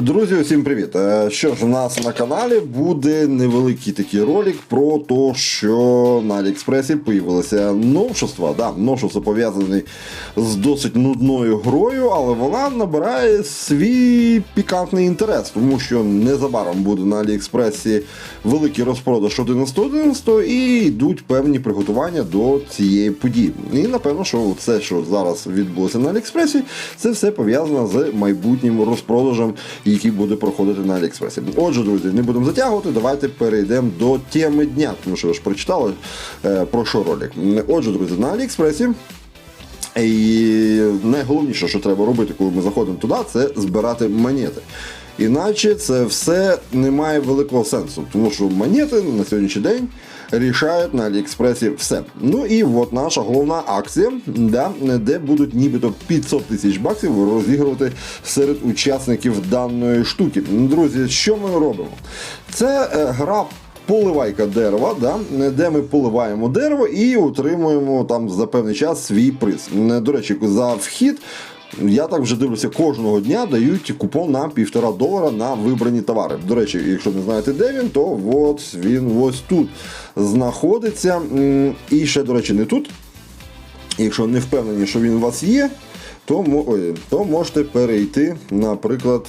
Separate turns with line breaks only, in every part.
Друзі, усім привіт! Е, Що ж, у нас на каналі буде невеликий такий ролик про те, що на Аліекспресі появилися новшества. Да, новшества пов'язані з досить нудною грою, але вона набирає свій пікантний інтерес, тому що незабаром буде на Аліекспресі великий розпродаж 11.11 і йдуть певні приготування до цієї події. І напевно, що це, що зараз відбулося на Аліекспресі, це все пов'язано з майбутнім розпродажем який буде проходити на Аліекспресі. Отже, друзі, не будемо затягувати. Давайте перейдемо до теми дня, тому що ви ж прочитали е, про що ролик. Отже, друзі, на Аліекспресі. І найголовніше, що треба робити, коли ми заходимо туди, це збирати монети. Іначе це все не має великого сенсу, тому що монети на сьогоднішній день рішають на Аліекспресі все. Ну і от наша головна акція, да, де будуть нібито 500 тисяч баксів розігрувати серед учасників даної штуки. Друзі, що ми робимо? Це е, гра поливайка дерева, да, де ми поливаємо дерево і отримуємо там за певний час свій приз. До речі, за вхід. Я так вже дивлюся, кожного дня дають купон на півтора долара на вибрані товари. До речі, якщо не знаєте, де він, то от він ось тут знаходиться. І ще, до речі, не тут. Якщо не впевнені, що він у вас є, то, ой, то можете перейти, наприклад,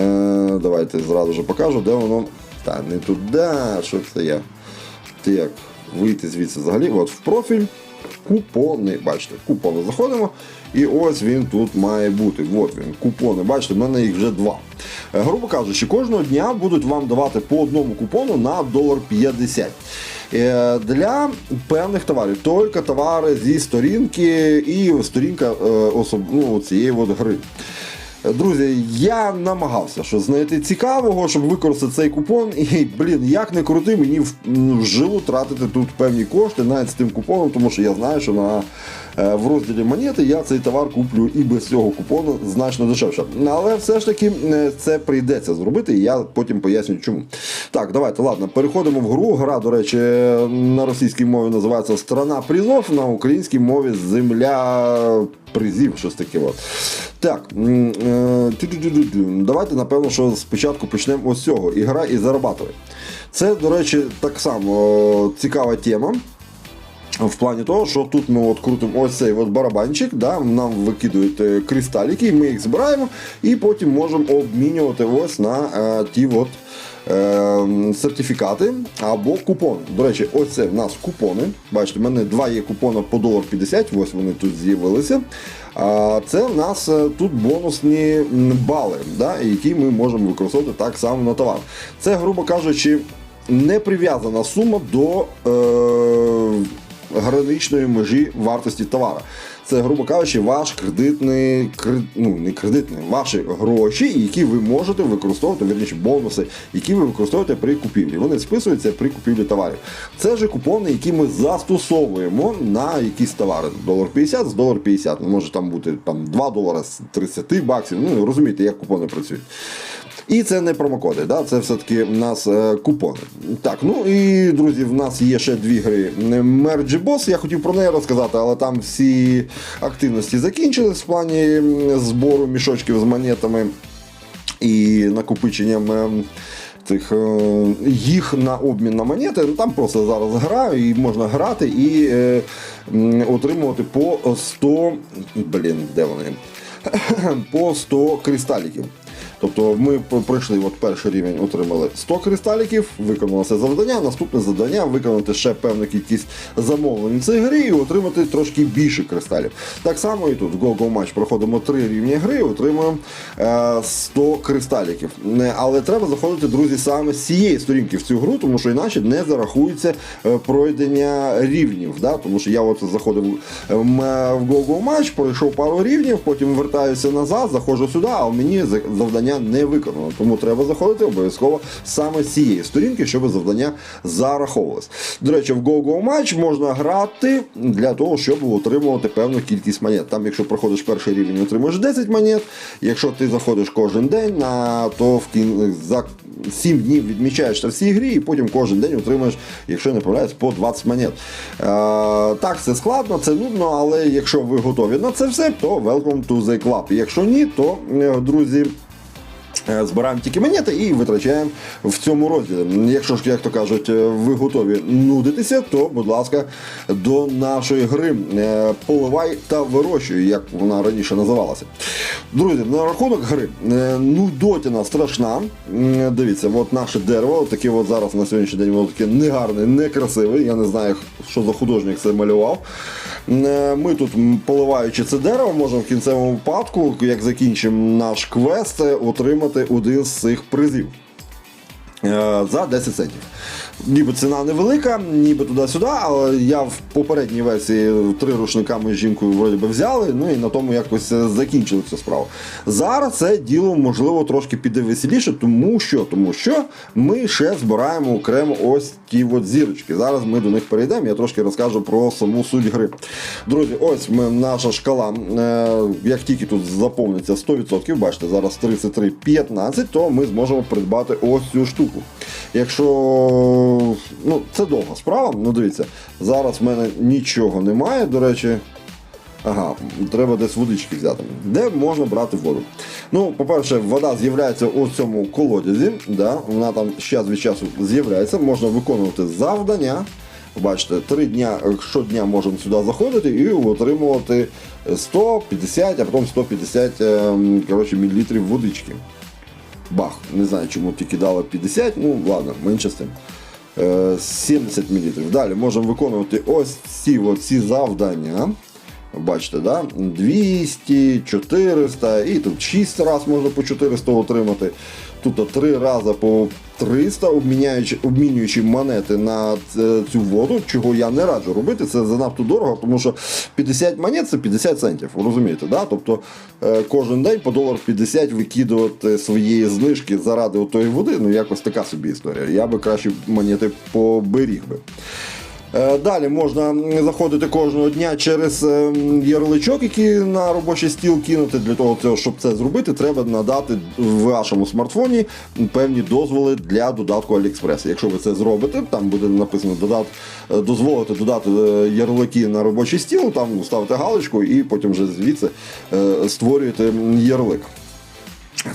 е, давайте зразу ж покажу, де воно. Та не туди, що це я. Так, вийти звідси взагалі, от в профіль. Купони, бачите, купони заходимо, і ось він тут має бути. От він, купони. Бачите, в мене їх вже два. Е, Грубо кажучи, кожного дня будуть вам давати по одному купону на долар 50. Е, Для певних товарів, тільки товари зі сторінки і сторінка е, ну, цієї от гри. Друзі, я намагався що знайти цікавого, щоб використати цей купон. І, блін, як не крути, мені в, м, в жилу тратити тут певні кошти навіть з тим купоном, тому що я знаю, що на, е, в розділі монети я цей товар куплю і без цього купону значно дешевше. Але все ж таки е, це прийдеться зробити, і я потім поясню чому. Так, давайте, ладно, переходимо в гру. Гра, до речі, на російській мові називається Страна призов, на українській мові Земля призів, щось таке. От. Так, е, давайте, напевно, що спочатку почнемо ось цього. Ігра і зарабатує. Це, до речі, так само е, цікава тема. В плані того, що тут ми от крутимо ось цей от барабанчик, да, нам викидують е, кристаліки, ми їх збираємо і потім можемо обмінювати ось на е, ті от, сертифікати або купони. До речі, ось це в нас купони. Бачите, в мене два є купони по долар 50, ось вони тут з'явилися. А це в нас е, тут бонусні бали, да, які ми можемо використовувати так само на товар. Це, грубо кажучи, не прив'язана сума до. Е, граничної межі вартості товара. Це, грубо кажучи, ваш кредитний, кр- ну не кредитний, ваші гроші, які ви можете використовувати, вірніше, бонуси, які ви використовуєте при купівлі. Вони списуються при купівлі товарів. Це ж купони, які ми застосовуємо на якісь товари. Долар 50 з долар 50. Може там бути там 2 долара з 30 баксів. Ну розумієте, як купони працюють. І це не промокоди, да? це все-таки в нас е, купони. Так, ну і друзі, в нас є ще дві гри. Merge Boss, я хотів про неї розказати, але там всі активності закінчились в плані збору мішочків з монетами і накопиченням. ем, Цих е, їх на обмін на монети. Ну, Там просто зараз гра, і можна грати і е, отримувати по 100. Блін, де вони? по 100 кристаліків. Тобто ми пройшли от перший рівень, отримали 100 кристаліків, виконали це завдання. Наступне завдання виконати ще певну кількість замовлень в цій і отримати трошки більше кристалів. Так само і тут в Go Match проходимо три рівні гри, отримуємо е, 100 кристаліків. Але треба заходити, друзі, саме з цієї сторінки в цю гру, тому що іначе не зарахується е, пройдення рівнів. Да? Тому що я от заходив е, е, в Go Match, пройшов пару рівнів, потім вертаюся назад, заходжу сюди, а мені за- завдання не виконано. Тому треба заходити обов'язково саме з цієї сторінки, щоб завдання зараховувалось. До речі, в Go Go Match можна грати для того, щоб отримувати певну кількість монет. Там, якщо проходиш перший рівень, отримуєш 10 монет. Якщо ти заходиш кожен день, на, то в кін... за 7 днів відмічаєш на всій грі, і потім кожен день отримуєш, якщо не помиляюсь, по 20 монет. Е, так, це складно, це нудно, але якщо ви готові на це все, то welcome to the club. Якщо ні, то, е, друзі. Е, Збираємо тільки монети і витрачаємо в цьому розділі. Якщо ж, як то кажуть, е, ви готові нудитися, то, будь ласка, до нашої гри е, поливай та вирощуй, як вона раніше називалася. Друзі, на рахунок гри нудотіна страшна. Дивіться, от наше дерево, таке от зараз на сьогоднішній день воно таке негарне, некрасиве. Я не знаю, що за художник це малював. Ми тут, поливаючи це дерево, можемо в кінцевому випадку, як закінчимо наш квест, е, отримати один з цих призів е, за 10 центів. Ніби ціна невелика, ніби туди-сюди, але я в попередній версії три рушника ми з жінкою вроді би взяли, ну і на тому якось закінчили цю справу. Зараз це діло можливо трошки піде веселіше, тому що, тому що ми ще збираємо окремо ось ті от зірочки. Зараз ми до них перейдемо, я трошки розкажу про саму суть гри. Друзі, ось ми, наша шкала, е, як тільки тут заповниться 100%, бачите, зараз 33,15, то ми зможемо придбати ось цю штуку. Якщо ну, це довга справа, ну дивіться, зараз в мене нічого немає, до речі. Ага, треба десь водички взяти. Де можна брати воду? Ну, по-перше, вода з'являється у цьому колодязі. Да? Вона там час від часу з'являється, можна виконувати завдання. Бачите, три дня щодня можемо сюди заходити і отримувати 150, а потім 150 ем, коротше, мілілітрів водички. Бах, не знаю, чому тільки дали 50, ну ладно, менше з тим. Е, 70 мл. Далі можемо виконувати ось ці, от ці завдання. Бачите, да? 200, 400 і тут 6 разів можна по 400 отримати. Тут 3 рази по 300, обміняючи, обмінюючи монети на е, цю воду, чого я не раджу робити, це занадто дорого, тому що 50 монет це 50 центів, розумієте, да? тобто е, кожен день по долар 50 викидувати своєї знижки заради отої води, ну якось така собі історія. Я би краще монети поберіг би. Е, Далі можна заходити кожного дня через е, ярличок, який на робочий стіл кинути. Для того, щоб це зробити, треба надати в вашому смартфоні певні дозволи для додатку AliExpress. Якщо ви це зробите, там буде написано додат, е, дозволити додати ярлики на робочий стіл, там ставите галочку і потім вже звідси створюєте ярлик.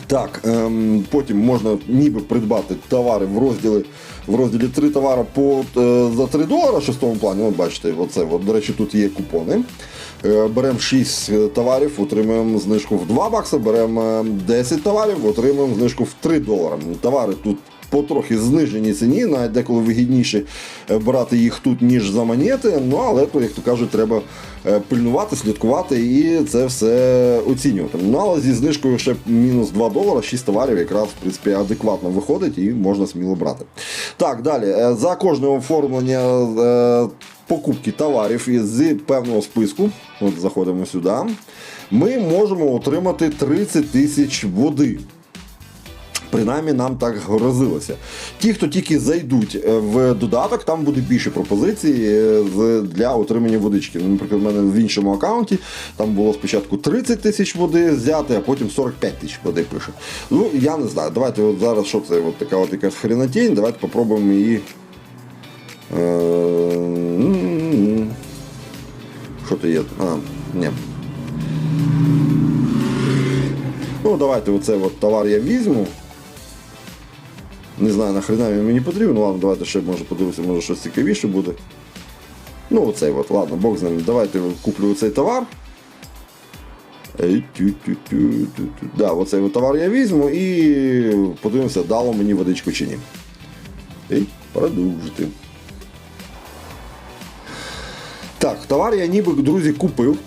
Так, ем, потім можна ніби придбати товари в розділі в розділі 3 товари по, е, за 3 долара в шостому плані. От бачите, оце, от, до речі, тут є купони. Е, беремо 6 товарів, отримуємо знижку в 2 бакси, беремо е, 10 товарів, отримуємо знижку в 3 долара. Товари тут потрохи зниженій ціні, навіть деколи вигідніше е, брати їх тут, ніж за монети. Ну але то, як то кажуть, треба е, пильнувати, слідкувати і це все оцінювати. Ну але зі знижкою ще мінус 2 долара, 6 товарів якраз в принципі адекватно виходить і можна сміло брати. Так, далі. Е, За кожне оформлення. Покупки товарів із певного списку, от заходимо сюди, ми можемо отримати 30 тисяч води. Принаймні нам так грозилося. Ті, хто тільки зайдуть е, в додаток, там буде більше пропозицій е, для отримання водички. Ну, Наприклад, в мене в іншому аккаунті там було спочатку 30 тисяч води взяти, а потім 45 тисяч води пише. Ну, я не знаю. Давайте от зараз що це от така от якась хренотень, давайте попробуємо її. Е. Що то є? А, ні. Ну, давайте оце от товар я візьму. Не знаю, нахрена він мені потрібен. Ладно, давайте ще може подивимося, може щось цікавіше буде. Ну, оцей от, ладно, Бог з ним. Давайте куплю оцей товар. Да, оцей от товар я візьму і подивимося, дало мені водичку чи ні. І продовжити. Так, товар я ніби, друзі, купив.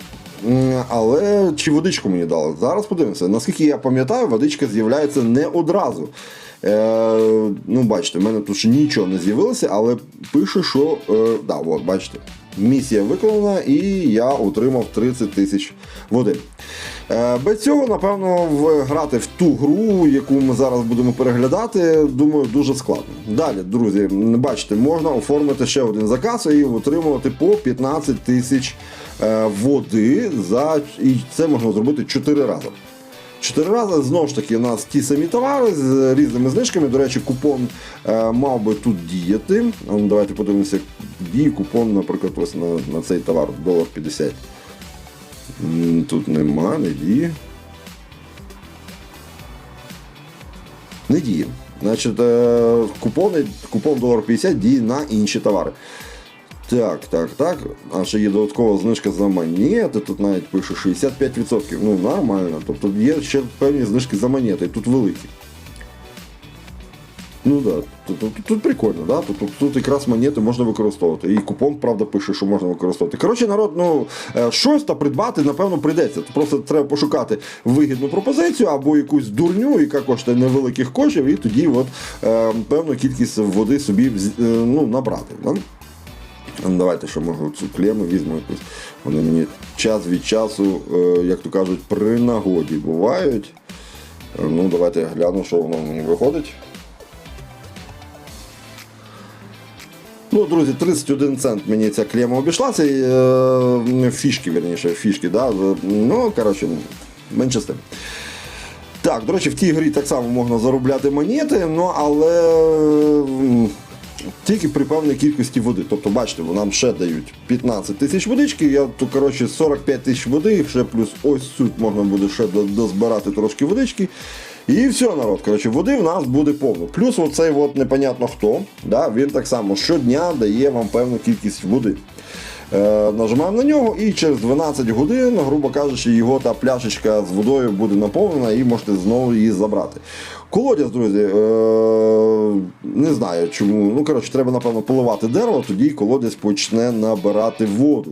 Але чи водичку мені дали? Зараз подивимося. Наскільки я пам'ятаю, водичка з'являється не одразу. Е, ну, бачите, в мене тут ще нічого не з'явилося, але пише, що е, да, от, бачите, місія виконана і я отримав 30 тисяч води. Е, без цього, напевно, грати в ту гру, яку ми зараз будемо переглядати, думаю, дуже складно. Далі, друзі, бачите, можна оформити ще один заказ і отримувати по 15 тисяч е, води за і це можна зробити 4 рази. Чотири рази знову ж таки у нас ті самі товари з різними знижками. До речі, купон е, мав би тут діяти. Ну, Давайте подивимося, діє купон, наприклад, ось на, на цей товар долар 50. Тут нема, не діє. не діє. Значить, е, купони, купон долар 50 діє на інші товари. Так, так, так. А ще є додаткова знижка за монети. Тут навіть пише 65%. Ну, нормально. Тобто є ще певні знижки за монети, тут великі. Ну да. тут, тут, тут прикольно, да? тут, тут, тут якраз монети можна використовувати. І купон, правда, пише, що можна використовувати. Коротше, народ, ну е, щось та придбати, напевно, придеться. Просто треба пошукати вигідну пропозицію або якусь дурню, яка коштує невеликих коштів, і тоді от, е, певну кількість води собі е, ну, набрати. Да? Ну, Давайте що можу цю клему візьму якусь. Вони мені час від часу, е, як то кажуть, при нагоді бувають. Е, Ну, давайте я гляну, що воно мені виходить. Ну, друзі, 31 цент мені ця клема обійшлася. і, Е, фішки, верніше, фішки, да? Ну, коротше, менше з тим. Так, до речі, в тій грі так само можна заробляти монети, ну але тільки при певній кількості води. Тобто, бачите, нам ще дають 15 тисяч водички, я то коротше 45 тисяч води, ще плюс ось тут можна буде ще дозбирати трошки водички. І все, народ, коротше, води в нас буде повно. Плюс оцей от непонятно хто, да, він так само щодня дає вам певну кількість води. Е, нажимаємо на нього і через 12 годин, грубо кажучи, його та пляшечка з водою буде наповнена і можете знову її забрати. Колодязь, друзі, е, не знаю чому. Ну, коротше, треба, напевно, поливати дерево, тоді колодязь почне набирати воду.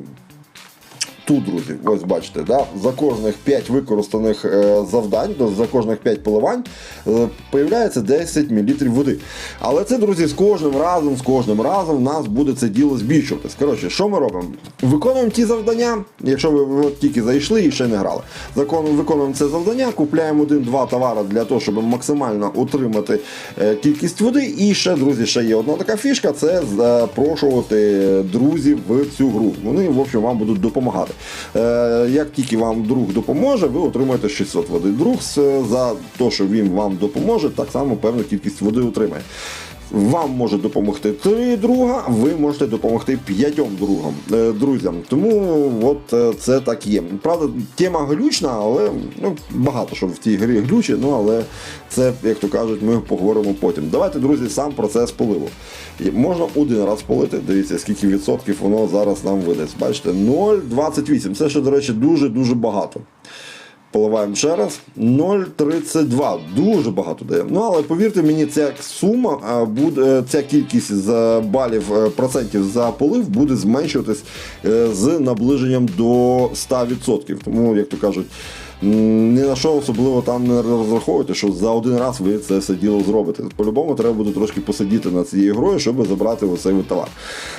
Тут, друзі, ось бачите, да, за кожних 5 використаних е, завдань, за кожних 5 поливань, е, появляється 10 мл води. Але це, друзі, з кожним разом, з кожним разом в нас буде це діло збільшуватись. Коротше, що ми робимо? Виконуємо ті завдання, якщо ви, тільки зайшли і ще не грали. Виконуємо це завдання, купляємо один-два товари для того, щоб максимально утримати е, кількість води. І ще, друзі, ще є одна така фішка це запрошувати друзів в цю гру. Вони, в общем, вам будуть допомагати. Е, як тільки вам друг допоможе, ви отримаєте 600 води. Друг за те, що він вам допоможе, так само певну кількість води отримає. Вам може допомогти три друга, ви можете допомогти п'ятьом другам, е, друзям. Тому от е, це так є. Правда, тема глючна, але ну, багато що в цій грі глючі, ну але це, як то кажуть, ми поговоримо потім. Давайте, друзі, сам процес поливу. Можна один раз полити. Дивіться, скільки відсотків воно зараз нам видасть. Бачите, 0,28. Це ще, до речі, дуже-дуже багато. Поливаємо ще раз. 0,32. Дуже багато дає. Ну, але повірте мені, ця сума буде, ця кількість за балів е, процентів за полив буде зменшуватись е, з наближенням до 100%. Тому, як то кажуть, ні на що особливо там не розраховуйте, що за один раз ви це все діло зробите. По-любому треба буде трошки посидіти над цією грою, щоб забрати оцей товар.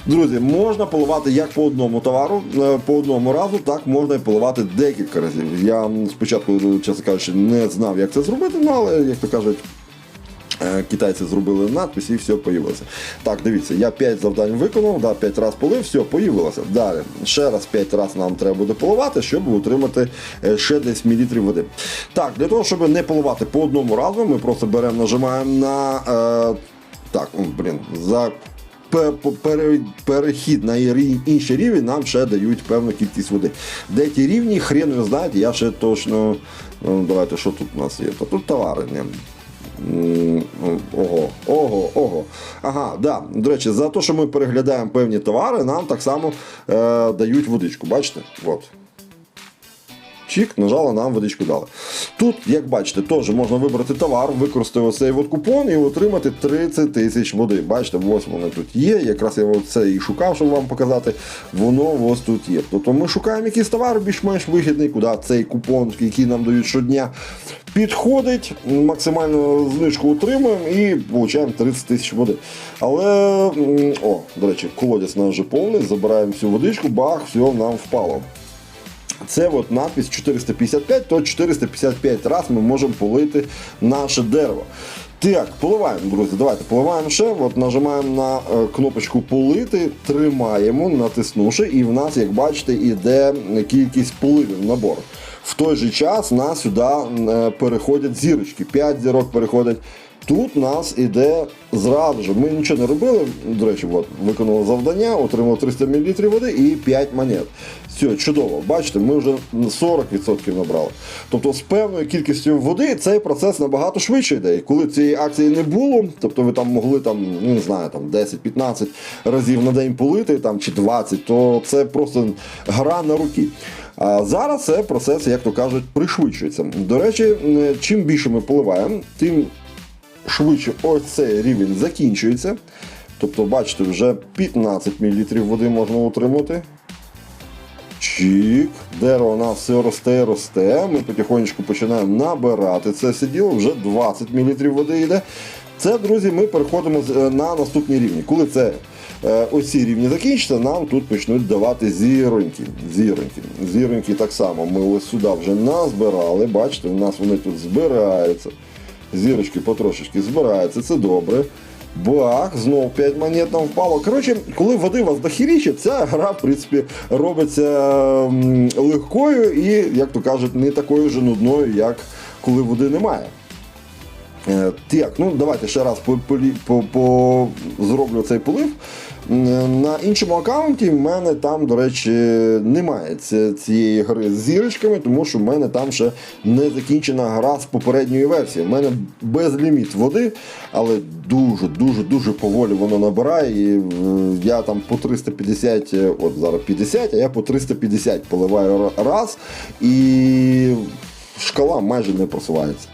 Друзі, можна поливати як по одному товару, е, по одному разу, так можна і поливати декілька разів. Я спочатку, чесно кажучи, не знав, як це зробити, ну але як то кажуть. Е, Китайці зробили надпис і все появилося. Так, дивіться, я 5 завдань виконав, да, 5 разів полив, все, появилося. Далі, ще раз 5 разів нам треба буде поливати, щоб отримати е, ще десь мілітрів води. Так, для того, щоб не поливати по одному разу, ми просто беремо, нажимаємо на. Е, так, блін, за перехід на інший рівень нам ще дають певну кількість води. Де ті рівні, хрен ви знаєте, я ще точно. Ну, давайте, що тут у нас є? Тут товари. Ого, ого, ого. Ага, да. До речі, за те, що ми переглядаємо певні товари, нам так само е, дають водичку. Бачите? От. Чик, нажали, нам водичку дали. Тут, як бачите, теж можна вибрати товар, використати оцей от купон і отримати 30 тисяч води. Бачите, ось воно тут є. Якраз я це і шукав, щоб вам показати. Воно ось тут є. Тобто ми шукаємо якийсь товар більш-менш вигідний, куди цей купон, який нам дають щодня, підходить, максимальну знижку отримуємо і отримуємо 30 тисяч води. Але, о, до речі, колодязь у нас вже повний, забираємо всю водичку, бах, все нам впало. Це от надпис 455, то 455 раз ми можемо полити наше дерево. Так, поливаємо, друзі. Давайте поливаємо ще. От нажимаємо на е, кнопочку полити, тримаємо, натиснувши, і в нас, як бачите, іде кількість поливів набор. В той же час нас сюди е, переходять зірочки. 5 зірок переходять. Тут нас іде зразу ж. Ми нічого не робили. До речі, от, виконали завдання, отримали 300 мл води і 5 монет. Все, чудово. Бачите, ми вже 40% набрали. Тобто з певною кількістю води цей процес набагато швидше йде. І коли цієї акції не було, тобто ви там могли там, ну не знаю, там 10-15 разів на день полити там, чи 20, то це просто гра на руки. А зараз це процес, як то кажуть, пришвидшується. До речі, е, чим більше ми поливаємо, тим швидше ось цей рівень закінчується. Тобто, бачите, вже 15 мл води можна утримати. Чік, дерево у нас все росте росте. Ми потихонечку починаємо набирати це все діло, вже 20 мл води йде. Це, друзі, ми переходимо е, на наступні рівні. Коли це е, ось рівні закінчаться, нам тут почнуть давати зіроньки. Зіроньки. Зіроньки так само. Ми ось сюди вже назбирали. Бачите, у нас вони тут збираються. Зірочки потрошечки збираються, це добре. Бах, знов 5 монет нам впало. Коротше, коли води вас дохіріше, ця гра, в принципі, робиться легкою і, як то кажуть, не такою ж нудною, як коли води немає. Е, Так, ну давайте ще раз по, полі- по, по, зроблю цей полив. На іншому аккаунті в мене там, до речі, немає цієї гри з зірочками, тому що в мене там ще не закінчена гра з попередньої версії. У мене безліміт води, але дуже, дуже, дуже поволі воно набирає. І е, я там по 350, е, от зараз 50, а я по 350 поливаю раз, і шкала майже не просувається.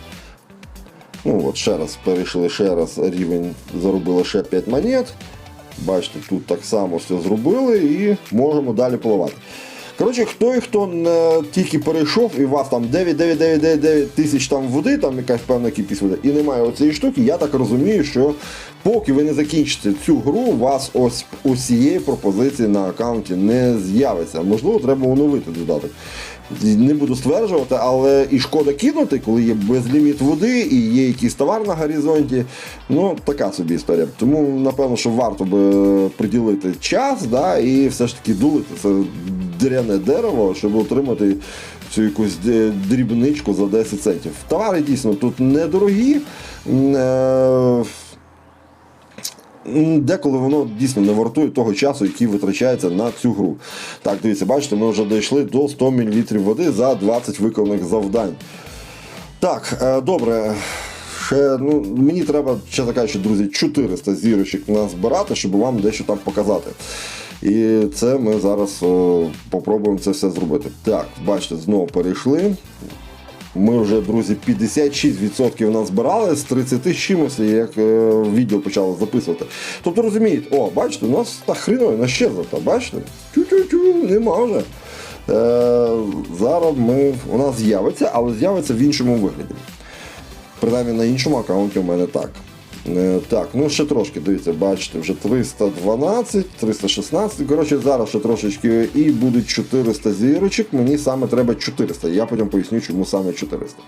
Ну от ще раз перейшли ще раз рівень, заробили ще 5 монет. Бачите, тут так само все зробили і можемо далі поливати. Коротше, хто і хто не тільки перейшов, і у вас там 9 тисяч там води, там якась певна кількість води, і немає оцієї штуки, я так розумію, що поки ви не закінчите цю гру, у вас ось усієї пропозиції на аккаунті не з'явиться. Можливо, треба оновити додаток. Не буду стверджувати, але і шкода кинути, коли є безліміт води і є якийсь товар на горизонті. Ну, така собі історія. Тому, напевно, що варто би приділити час да, і все ж таки дулити це деревне дерево, щоб отримати цю якусь дрібничку за 10 центів. Товари дійсно тут недорогі. Е, Деколи воно дійсно не вартує того часу, який витрачається на цю гру. Так, дивіться, бачите, ми вже дійшли до 100 мл води за 20 виконаних завдань. Так, е, добре. Ще, ну, мені треба, чесно кажучи, друзі, 400 зірочок назбирати, щоб вам дещо там показати. І це ми зараз о, попробуємо це все зробити. Так, бачите, знову перейшли. Ми вже, друзі, 56% назбирали з 30 з чимось, як е, відео почали записувати. Тобто розумієте, о, бачите, у нас та хріною нащезла, бачите? Тю-тю-тю, нема вже. Е, зараз ми, у нас з'явиться, але з'явиться в іншому вигляді. Принаймні на іншому аккаунті у мене так. Е, Так, ну ще трошки, дивіться, бачите, вже 312, 316. Коротше, зараз ще трошечки і буде 400 зірочок. Мені саме треба 400. Я потім поясню, чому саме 400.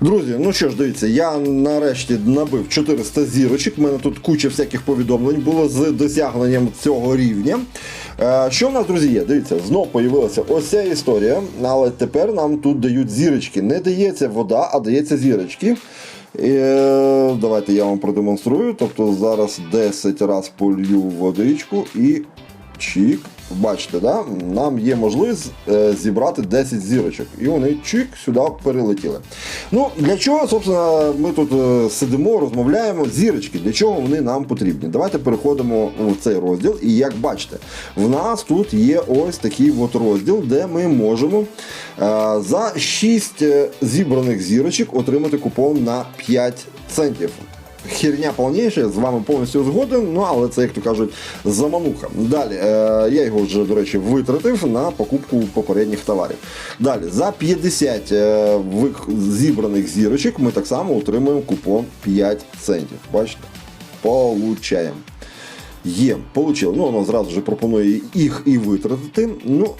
Друзі, ну що ж, дивіться, я нарешті набив 400 зірочок. У мене тут куча всяких повідомлень було з досягненням цього рівня. Е, Що в нас, друзі, є? Дивіться, знов появилася ось ця історія, але тепер нам тут дають зірочки. Не дається вода, а дається зірочки. Е, Давайте я вам продемонструю. Тобто зараз 10 разів полью водичку і чик. Бачите, да? нам є можливість е, зібрати 10 зірочок. І вони чик сюди перелетіли. Ну, для чого, собственно, ми тут е, сидимо, розмовляємо. Зірочки, для чого вони нам потрібні? Давайте переходимо в цей розділ. І як бачите, в нас тут є ось такий от розділ, де ми можемо е, за 6 е, зібраних зірочок отримати купон на 5 центів. Херня повніша, з вами повністю згоден, ну але це, як то кажуть, замануха. Далі, е, я його вже, до речі, витратив на покупку попередніх товарів. Далі, за 50 е, зібраних зірочок ми так само отримуємо купон 5 центів. Бачите? Получаємо. Є, получили. Ну, воно зразу ж пропонує їх і витратити. Ну,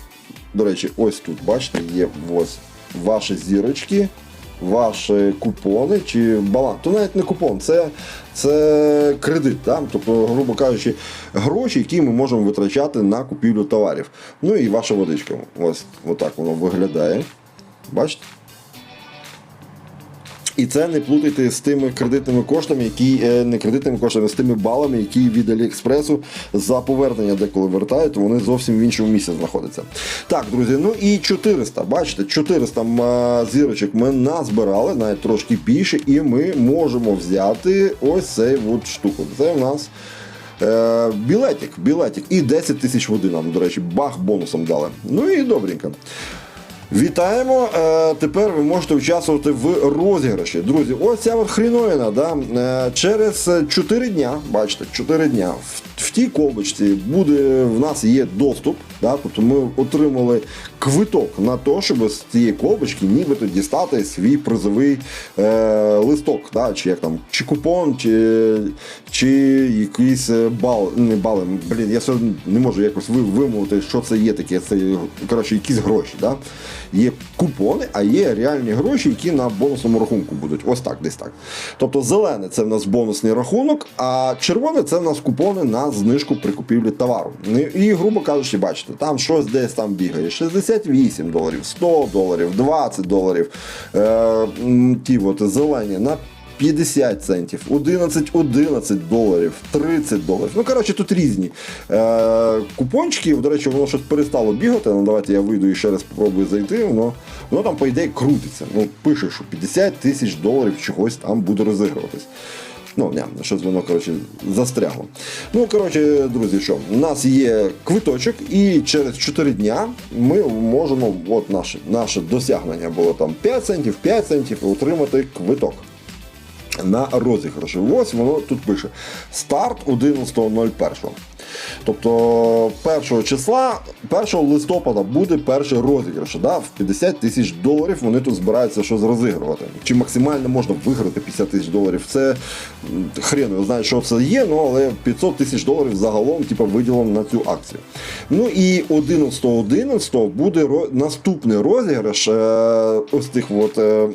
до речі, ось тут, бачите, є ось ваші зірочки, ваші купони чи баланс. То навіть не купон, це, це кредит. Да? Тобто, грубо кажучи, гроші, які ми можемо витрачати на купівлю товарів. Ну і ваша водичка. Ось отак воно виглядає. Бачите? І це не плутайте з тими кредитними коштами, які е, не кредитними коштами, з тими балами, які від Аліекспресу за повернення деколи вертають, вони зовсім в іншому місці знаходяться. Так, друзі, ну і 400, бачите, 400 зірочок ми назбирали, навіть трошки більше, і ми можемо взяти ось цей от штуку. Це в нас. Е, білетик, білетик. І 10 тисяч води нам, до речі, бах бонусом дали. Ну і добренько. Вітаємо! Е, тепер ви можете участвувати в розіграші. Друзі, ось ця от хріновина. Да? Е, через 4 дня, бачите, 4 дня в, в тій колбочці буде, в нас є доступ. Да? Тобто ми отримали квиток на те, щоб з цієї колбочки нібито дістати свій призовий е, листок, да? чи як там, чи купон, чи, чи якийсь е, бал, не бали. Блін, я сьогодні не можу якось ви- вимовити, що це є таке. Це коротше, якісь гроші. Да? Є купони, а є реальні гроші, які на бонусному рахунку будуть. Ось так, десь так. Тобто зелене це в нас бонусний рахунок, а червоне це в нас купони на знижку при купівлі товару. Ну, І, грубо кажучи, бачите, там щось десь там бігає. 68 доларів, 100 доларів, 20 доларів. Е, ті от зелені на 50 центів, 11 11 доларів, 30 доларів. Ну, коротше, тут різні е, купончики. До речі, воно щось перестало бігати. Ну, давайте я вийду і ще раз спробую зайти. Воно, воно там, по ідеї, крутиться. Ну, пише, що 50 тисяч доларів чогось там буде розігруватись. Ну, не, щось воно, коротше, застрягло. Ну, коротше, друзі, що, у нас є квиточок, і через 4 дня ми можемо, от наше, наше досягнення було там 5 центів, 5 центів, отримати квиток на розіграші. Ось воно тут пише старт 11.01. Тобто 1 числа, 1 листопада буде перший розіграш. Да? В 50 тисяч доларів вони тут збираються щось розігрувати. Чи максимально можна виграти 50 тисяч доларів? Це хрен його знає, що це є, ну але 500 тисяч доларів загалом типу, виділено на цю акцію. Ну і 11.11 буде ро- наступний розіграш е, ось тих от, е,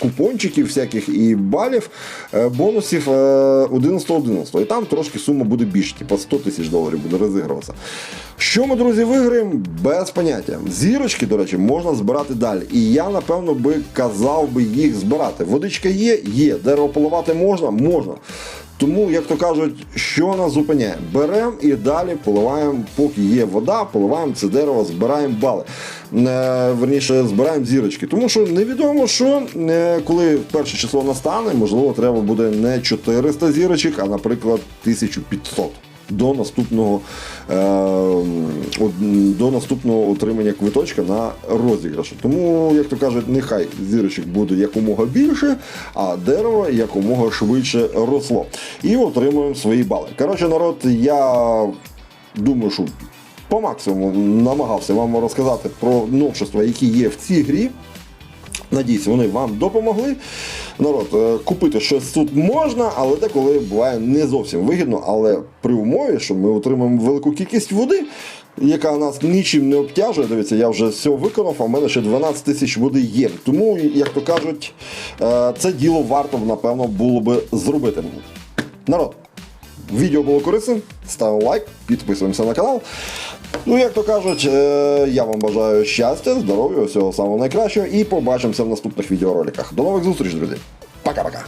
купончиків всяких і балів, е, бонусів е, 11.11. І там трошки сума буде більше, типу 100 тисяч доларів буде розігруватися. Що ми, друзі, виграємо? Без поняття. Зірочки, до речі, можна збирати далі. І я, напевно, би казав би їх збирати. Водичка є, є. Дерево поливати можна, можна. Тому, як то кажуть, що нас зупиняє? Беремо і далі поливаємо, поки є вода, поливаємо це дерево, збираємо бали. Е, верніше, збираємо зірочки. Тому що невідомо, що е, коли перше число настане, можливо, треба буде не 400 зірочок, а, наприклад, 1500 до наступного, е, до наступного отримання квиточка на розіграш. Тому, як то кажуть, нехай зірочок буде якомога більше, а дерево якомога швидше росло. І отримуємо свої бали. Коротше, народ, я думаю, що по максимуму намагався вам розказати про новшества, які є в цій грі. Надіюсь, вони вам допомогли. Народ, е, купити щось тут можна, але деколи буває не зовсім вигідно. Але при умові, що ми отримаємо велику кількість води, яка нас нічим не обтяжує. Дивіться, я вже все виконав, а в мене ще 12 тисяч води є. Тому, як то кажуть, е, це діло варто, напевно, було би зробити. Народ, Відео було корисним, ставимо лайк, підписуємося на канал. Ну, як то кажуть, е, я вам бажаю щастя, здоров'я, всього самого найкращого і побачимося в наступних відеороликах. До нових зустріч, друзі. Пока-пока.